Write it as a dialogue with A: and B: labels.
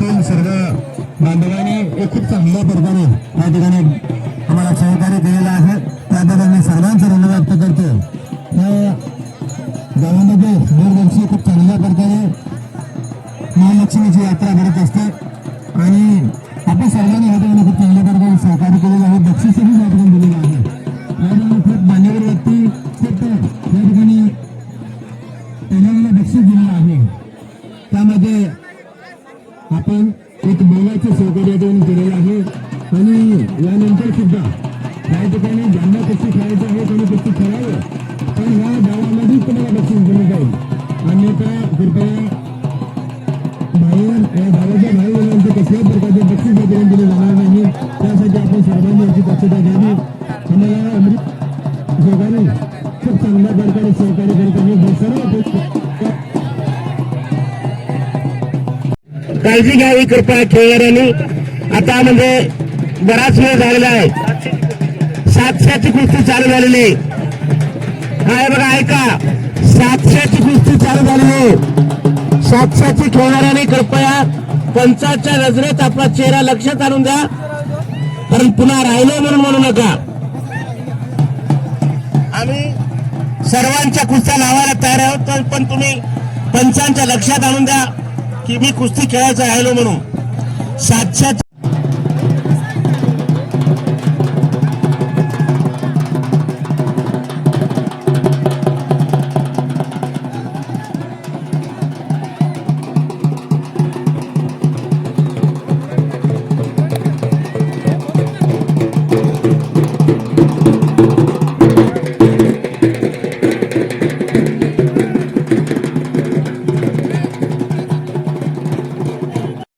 A: परिसरातील सर्व बांधवांनी एक खूप चांगल्या प्रकारे या ठिकाणी आम्हाला सहकार्य केलेलं आहे. त्याबद्दल मी सर्वांचा ऋण व्यक्त करतो. या गावामध्ये दरवर्षी खूप चांगल्या प्रकारे महालक्ष्मीची यात्रा भरत असते आणि आपण सर्वांनी या ठिकाणी खूप चांगल्या प्रकारे आपण एक मोलाचे सहकार्य देऊन केलेलं आहे. आणि यानंतर सुद्धा या ठिकाणी ज्यांना कुस्ती खेळायचं आहे त्यांनी कुस्ती खेळावं पण ह्या गावामध्येच तुम्हाला बक्षीस दिलं जाईल? अन्यथा कृपया बाहेर या गावाच्या बाहेर गेल्यानंतर कसल्याच प्रकारचे बक्षीस या दिले जाणार नाही. त्यासाठी आपण सर्वांनी याची दक्षता घ्यावी. आम्हाला अमृत जगाने खूप चांगल्या प्रकारे सहकार्य करत आहे हे सर्व काळजी घ्यावी कृपया खेळणाऱ्यांनी. आता म्हणजे बराच वेळ झालेला आहे. सातशेची कुस्ती चालू झालेली. आहे. बघा ऐका. सातशेची कुस्ती चालू झालेली आहे. सातशेची खेळणाऱ्यांनी कृपया पंचाच्या नजरेत आपला चेहरा लक्षात आणून द्या. कारण पुन्हा राहिलो म्हणून म्हणू नका. आम्ही सर्वांच्या कुस्त्या लावायला तयार आहोत पण- पण तुम्ही पंचांच्या लक्षात आणून द्या. की मी कुस्ती खेळायचं राहिलो म्हणून. सातशे